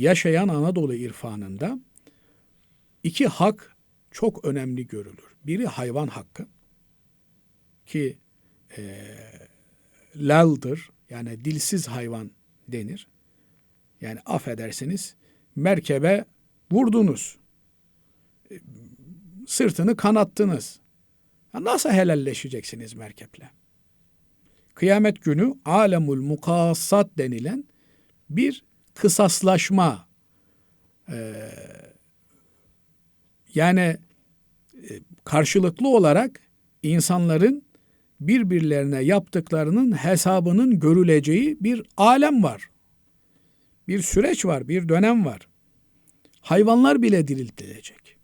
yaşayan Anadolu irfanında iki hak çok önemli görülür. Biri hayvan hakkı ki e, laldır yani dilsiz hayvan denir. Yani affedersiniz merkebe vurdunuz. E, Sırtını kanattınız. Nasıl helalleşeceksiniz merkeple? Kıyamet günü alemul mukassat denilen bir kısaslaşma e, yani e, karşılıklı olarak insanların birbirlerine yaptıklarının hesabının görüleceği bir alem var. Bir süreç var, bir dönem var. Hayvanlar bile diriltilecek.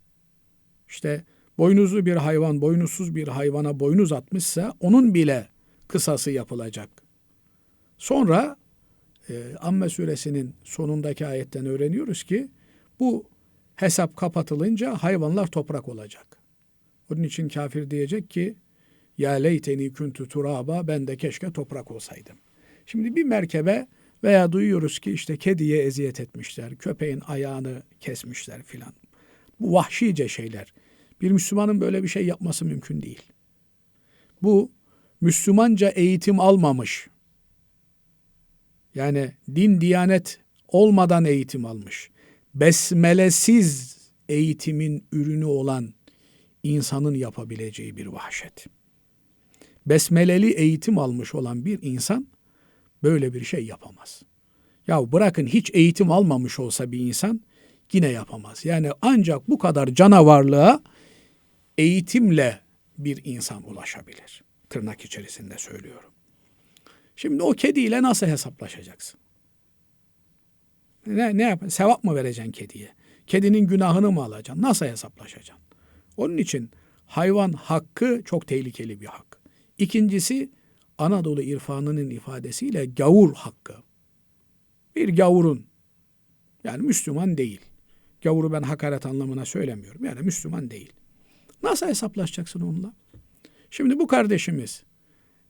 İşte boynuzlu bir hayvan boynuzsuz bir hayvana boynuz atmışsa onun bile kısası yapılacak. Sonra e, Amme suresinin sonundaki ayetten öğreniyoruz ki bu hesap kapatılınca hayvanlar toprak olacak. Onun için kafir diyecek ki ya leyteni kuntu turaba ben de keşke toprak olsaydım. Şimdi bir merkebe veya duyuyoruz ki işte kediye eziyet etmişler, köpeğin ayağını kesmişler filan. Bu vahşice şeyler. Bir Müslümanın böyle bir şey yapması mümkün değil. Bu Müslümanca eğitim almamış. Yani din diyanet olmadan eğitim almış. Besmelesiz eğitimin ürünü olan insanın yapabileceği bir vahşet. Besmeleli eğitim almış olan bir insan böyle bir şey yapamaz. Ya bırakın hiç eğitim almamış olsa bir insan yine yapamaz. Yani ancak bu kadar canavarlığa eğitimle bir insan ulaşabilir. Tırnak içerisinde söylüyorum. Şimdi o kediyle nasıl hesaplaşacaksın? Ne, ne yap? Sevap mı vereceksin kediye? Kedinin günahını mı alacaksın? Nasıl hesaplaşacaksın? Onun için hayvan hakkı çok tehlikeli bir hak. İkincisi Anadolu irfanının ifadesiyle gavur hakkı. Bir gavurun yani Müslüman değil. Gavuru ben hakaret anlamına söylemiyorum. Yani Müslüman değil. Nasıl hesaplaşacaksın onunla? Şimdi bu kardeşimiz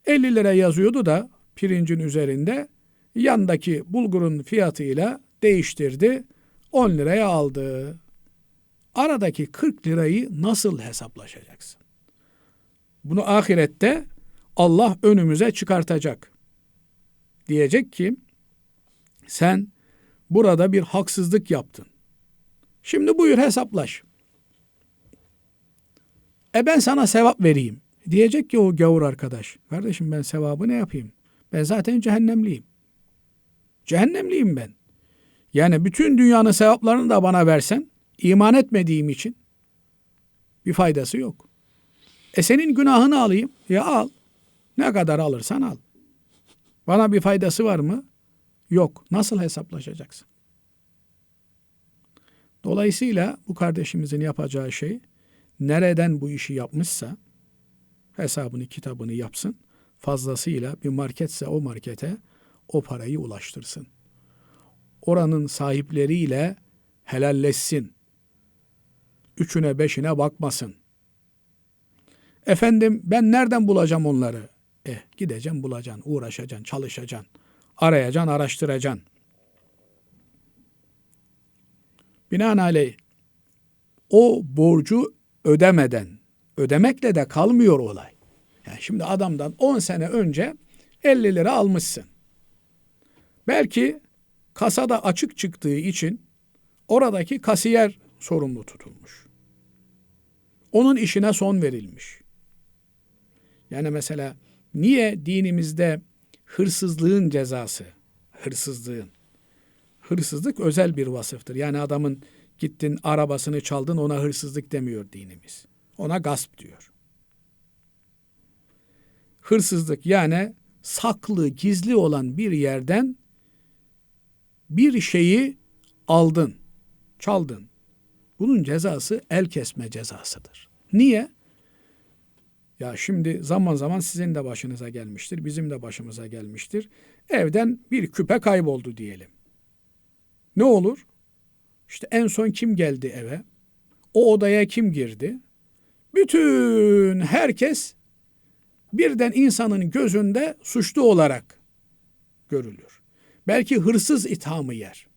50 lira yazıyordu da pirincin üzerinde yandaki bulgurun fiyatıyla değiştirdi. 10 liraya aldı. Aradaki 40 lirayı nasıl hesaplaşacaksın? Bunu ahirette Allah önümüze çıkartacak. Diyecek ki sen burada bir haksızlık yaptın. Şimdi buyur hesaplaş. E ben sana sevap vereyim. Diyecek ki o gavur arkadaş. Kardeşim ben sevabı ne yapayım? Ben zaten cehennemliyim. Cehennemliyim ben. Yani bütün dünyanın sevaplarını da bana versen iman etmediğim için bir faydası yok. E senin günahını alayım. Ya al. Ne kadar alırsan al. Bana bir faydası var mı? Yok. Nasıl hesaplaşacaksın? Dolayısıyla bu kardeşimizin yapacağı şey nereden bu işi yapmışsa hesabını kitabını yapsın. Fazlasıyla bir marketse o markete o parayı ulaştırsın. Oranın sahipleriyle helalleşsin. Üçüne beşine bakmasın. Efendim ben nereden bulacağım onları? Eh gideceksin bulacaksın, uğraşacaksın, çalışacaksın. Arayacaksın, araştıracaksın. Binaenaleyh o borcu ödemeden, ödemekle de kalmıyor olay. Yani şimdi adamdan 10 sene önce 50 lira almışsın. Belki kasada açık çıktığı için oradaki kasiyer sorumlu tutulmuş. Onun işine son verilmiş. Yani mesela niye dinimizde hırsızlığın cezası, hırsızlığın, hırsızlık özel bir vasıftır. Yani adamın gittin arabasını çaldın ona hırsızlık demiyor dinimiz. Ona gasp diyor. Hırsızlık yani saklı, gizli olan bir yerden bir şeyi aldın, çaldın. Bunun cezası el kesme cezasıdır. Niye? Ya şimdi zaman zaman sizin de başınıza gelmiştir, bizim de başımıza gelmiştir. Evden bir küpe kayboldu diyelim. Ne olur? İşte en son kim geldi eve? O odaya kim girdi? Bütün herkes birden insanın gözünde suçlu olarak görülür. Belki hırsız ithamı yer.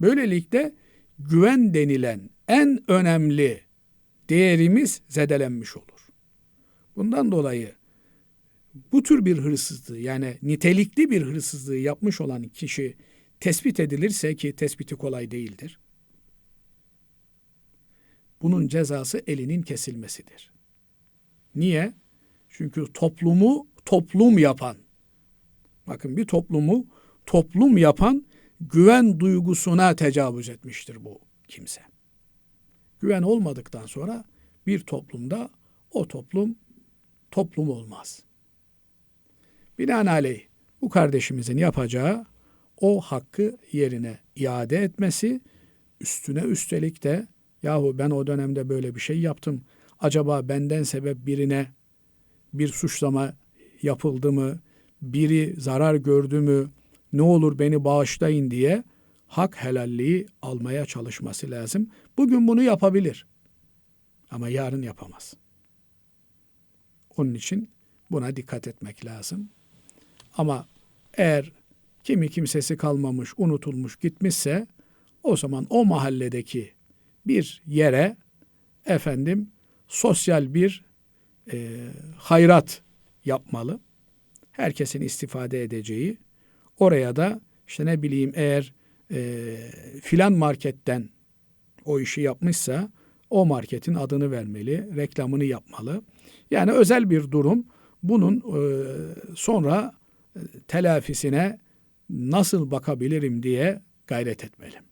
Böylelikle güven denilen en önemli değerimiz zedelenmiş olur. Bundan dolayı bu tür bir hırsızlığı yani nitelikli bir hırsızlığı yapmış olan kişi tespit edilirse ki tespiti kolay değildir. Bunun cezası elinin kesilmesidir. Niye? Çünkü toplumu toplum yapan, bakın bir toplumu toplum yapan güven duygusuna tecavüz etmiştir bu kimse. Güven olmadıktan sonra bir toplumda o toplum toplum olmaz. Binaenaleyh bu kardeşimizin yapacağı o hakkı yerine iade etmesi, üstüne üstelik de yahu ben o dönemde böyle bir şey yaptım. Acaba benden sebep birine bir suçlama yapıldı mı? Biri zarar gördü mü? Ne olur beni bağışlayın diye hak helalliği almaya çalışması lazım. Bugün bunu yapabilir. Ama yarın yapamaz. Onun için buna dikkat etmek lazım. Ama eğer kimi kimsesi kalmamış, unutulmuş, gitmişse o zaman o mahalledeki bir yere efendim sosyal bir e, hayrat yapmalı. Herkesin istifade edeceği. Oraya da işte ne bileyim eğer e, filan marketten o işi yapmışsa o marketin adını vermeli, reklamını yapmalı. Yani özel bir durum. Bunun e, sonra e, telafisine nasıl bakabilirim diye gayret etmeli.